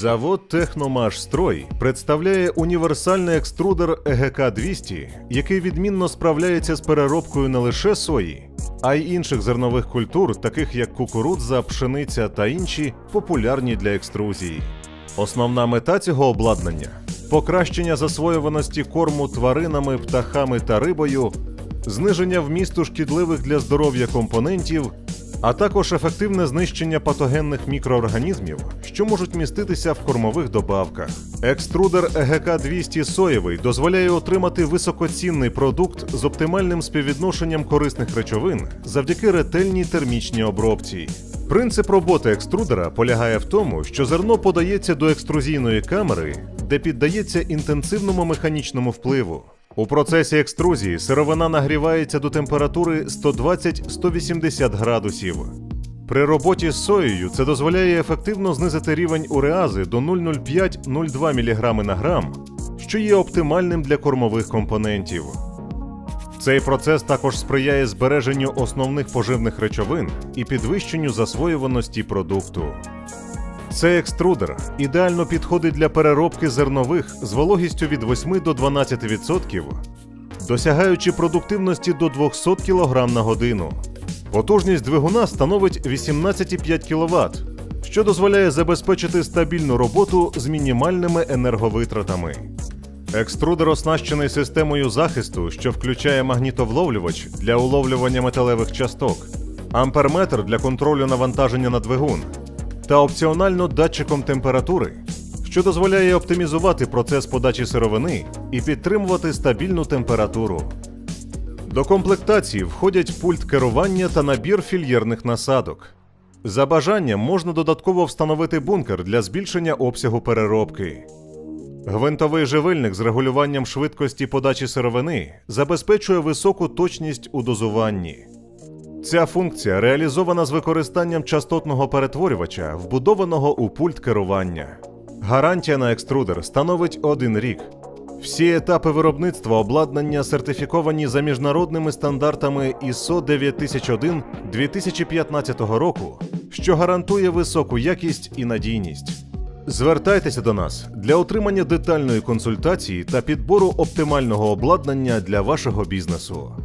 Завод Техномашстрой представляє універсальний екструдер ЕГК 200, який відмінно справляється з переробкою не лише сої, а й інших зернових культур, таких як кукурудза, пшениця та інші, популярні для екструзії. Основна мета цього обладнання покращення засвоюваності корму тваринами, птахами та рибою, зниження вмісту шкідливих для здоров'я компонентів, а також ефективне знищення патогенних мікроорганізмів, що можуть міститися в кормових добавках. Екструдер ЕГК 200 соєвий дозволяє отримати високоцінний продукт з оптимальним співвідношенням корисних речовин завдяки ретельній термічній обробці. Принцип роботи екструдера полягає в тому, що зерно подається до екструзійної камери, де піддається інтенсивному механічному впливу. У процесі екструзії сировина нагрівається до температури 120-180 градусів. При роботі з соєю це дозволяє ефективно знизити рівень уреази до 0,05-0,2 мг на грам, що є оптимальним для кормових компонентів. Цей процес також сприяє збереженню основних поживних речовин і підвищенню засвоюваності продукту. Цей екструдер ідеально підходить для переробки зернових з вологістю від 8 до 12%, досягаючи продуктивності до 200 кг на годину. Потужність двигуна становить 18,5 кВт, що дозволяє забезпечити стабільну роботу з мінімальними енерговитратами. Екструдер оснащений системою захисту, що включає магнітовловлювач для уловлювання металевих часток, амперметр для контролю навантаження на двигун та опціонально датчиком температури, що дозволяє оптимізувати процес подачі сировини і підтримувати стабільну температуру. До комплектації входять пульт керування та набір фільєрних насадок. За бажанням можна додатково встановити бункер для збільшення обсягу переробки. Гвинтовий живильник з регулюванням швидкості подачі сировини забезпечує високу точність у дозуванні. Ця функція реалізована з використанням частотного перетворювача, вбудованого у пульт керування. Гарантія на екструдер становить один рік. Всі етапи виробництва обладнання сертифіковані за міжнародними стандартами ISO 9001 2015 року, що гарантує високу якість і надійність. Звертайтеся до нас для отримання детальної консультації та підбору оптимального обладнання для вашого бізнесу.